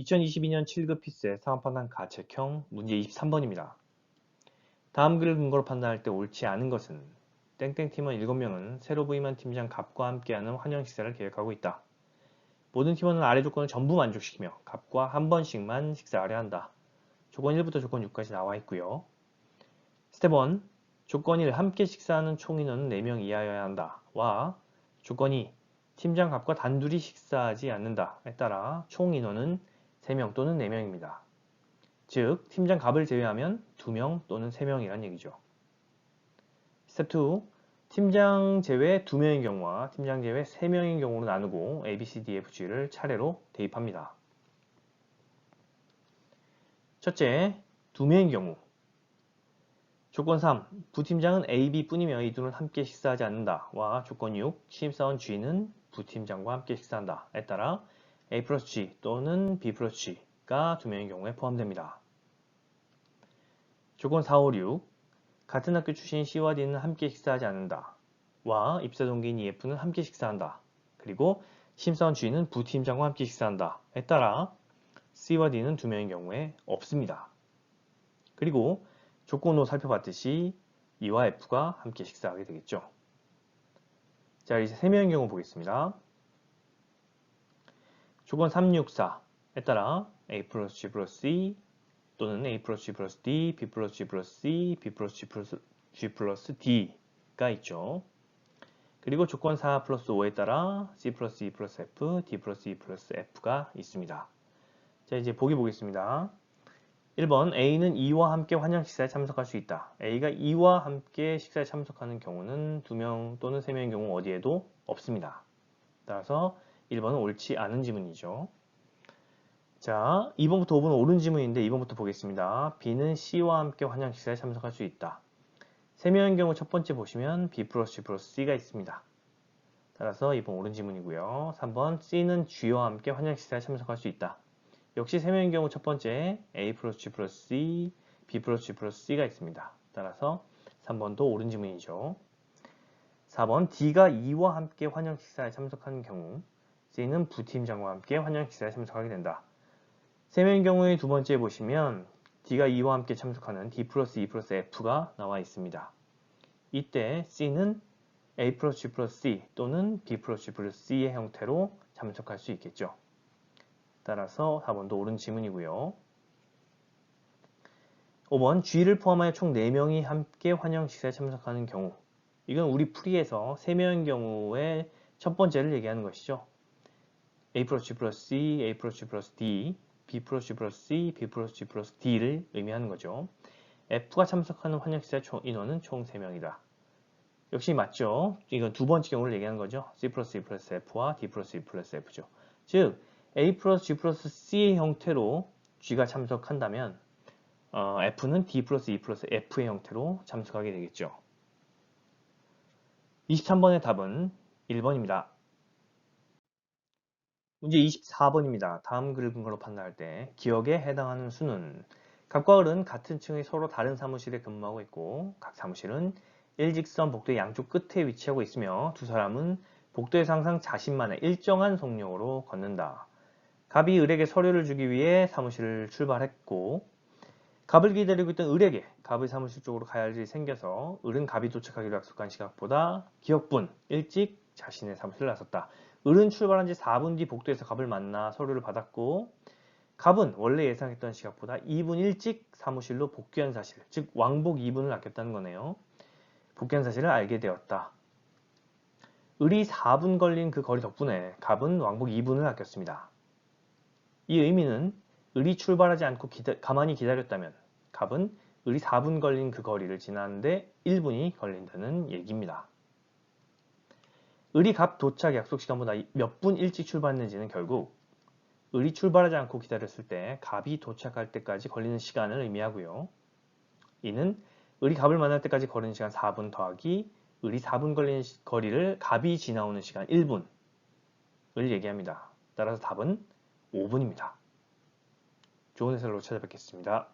2022년 7급 피스의 상황판단 가책형 문제 23번입니다. 다음 글을 근거로 판단할 때 옳지 않은 것은 땡땡 팀원 7명은 새로 부임한 팀장 갑과 함께하는 환영 식사를 계획하고 있다. 모든 팀원은 아래 조건을 전부 만족시키며 갑과 한 번씩만 식사하려 한다. 조건 1부터 조건 6까지 나와 있고요. 스텝 1. 조건 1. 함께 식사하는 총 인원은 4명 이하여야 한다. 와 조건 2. 팀장 갑과 단둘이 식사하지 않는다에 따라 총 인원은 3명 또는 4명입니다. 즉, 팀장 갑을 제외하면 2명 또는 3명이란 얘기죠. 스텝 2. 팀장 제외 2명인 경우와 팀장 제외 3명인 경우로 나누고 A, B, C, D, F, G를 차례로 대입합니다. 첫째, 2명인 경우 조건 3. 부팀장은 A, B 뿐이며 이 둘은 함께 식사하지 않는다 와 조건 6. 신입사원 G는 부팀장과 함께 식사한다 에 따라 A 플러스 G 또는 B 플러스 G가 두 명의 경우에 포함됩니다. 조건 4, 5, 6 같은 학교 출신 C와 D는 함께 식사하지 않는다. 와 입사 동기인 EF는 함께 식사한다. 그리고 심사원 G는 부팀장과 함께 식사한다. 에 따라 C와 D는 두 명의 경우에 없습니다. 그리고 조건 5 살펴봤듯이 E와 F가 함께 식사하게 되겠죠. 자 이제 세 명의 경우 보겠습니다. 조건 364에 따라 A 플러스 G 플러스 C 또는 A 플러스 G 플러스 D, B 플러스 G 플러스 C, B 플러스 G 플러스 D가 있죠. 그리고 조건 4 플러스 5에 따라 C 플러스 E 플러스 F, D 플러스 E 플러스 F가 있습니다. 자 이제 보기 보겠습니다. 1번 A는 E와 함께 환영 식사에 참석할 수 있다. A가 E와 함께 식사에 참석하는 경우는 2명 또는 3명의 경우 어디에도 없습니다. 따라서 1번은 옳지 않은 지문이죠. 자, 2번부터 5번은 옳은 지문인데 2번부터 보겠습니다. B는 C와 함께 환영 식사에 참석할 수 있다. 3명의 경우 첫 번째 보시면 B 플러스 G 플러스 C가 있습니다. 따라서 2번 옳은 지문이고요. 3번 C는 G와 함께 환영 식사에 참석할 수 있다. 역시 3명의 경우 첫 번째 A 플러스 G 플러스 C, B 플러스 G 플러스 C가 있습니다. 따라서 3번도 옳은 지문이죠. 4번 D가 E와 함께 환영 식사에 참석하는 경우 C는 부팀장과 함께 환영 식사에 참석하게 된다. 3명의 경우에 두 번째 보시면 D가 E와 함께 참석하는 D 플러스 E 플러스 F가 나와 있습니다. 이때 C는 A 플러스 G 플러스 C 또는 B 플러스 G 플러스 C의 형태로 참석할 수 있겠죠. 따라서 4번도 옳은 지문이고요. 5번 G를 포함하여 총 4명이 함께 환영 식사에 참석하는 경우 이건 우리 풀이에서 3명인 경우에 첫 번째를 얘기하는 것이죠. A 플러스 G 플러스 C, A 플러스 G 플러스 D, B 플러스 G 플러스 C, B 플러스 G 플러스 D를 의미하는 거죠. F가 참석하는 환영식사의 총 인원은 총 3명이다. 역시 맞죠? 이건 두 번째 경우를 얘기하는 거죠. C 플러스 E. 즉 A 플러스 G 플러스 C의 형태로 G가 참석한다면 어, F는 D 플러스 E 플러스 F의 형태로 참석하게 되겠죠. 23번의 답은 1번입니다. 문제 24번입니다. 다음 글을 근거로 판단할 때 기억에 해당하는 수는 각과 을은 같은 층의 서로 다른 사무실에 근무하고 있고 각 사무실은 일직선 복도의 양쪽 끝에 위치하고 있으며 두 사람은 복도에서 항상 자신만의 일정한 속력으로 걷는다. 갑이 을에게 서류를 주기 위해 사무실을 출발했고 갑을 기다리고 있던 을에게 갑의 사무실 쪽으로 가야 할 일이 생겨서 을은 갑이 도착하기로 약속한 시각보다 기억분 일찍 자신의 사무실을 나섰다. 을은 출발한 지 4분 뒤 복도에서 갑을 만나 서류를 받았고 갑은 원래 예상했던 시각보다 2분 일찍 사무실로 복귀한 사실, 즉 왕복 2분을 아꼈다는 거네요. 복귀한 사실을 알게 되었다. 을이 4분 걸린 그 거리 덕분에 갑은 왕복 2분을 아꼈습니다. 이 의미는 을이 출발하지 않고 기다, 가만히 기다렸다면 갑은 을이 4분 걸린 그 거리를 지나는데 1분이 걸린다는 얘기입니다. 을이 갑 도착 약속 시간보다 몇 분 일찍 출발했는지는 결국 을이 출발하지 않고 기다렸을 때 갑이 도착할 때까지 걸리는 시간을 의미하고요. 이는 을이 갑을 만날 때까지 걸리는 시간 4분 더하기 을이 4분 걸리는 거리를 갑이 지나오는 시간 1분을 얘기합니다. 따라서 답은 5분입니다. 좋은 해설로 찾아뵙겠습니다.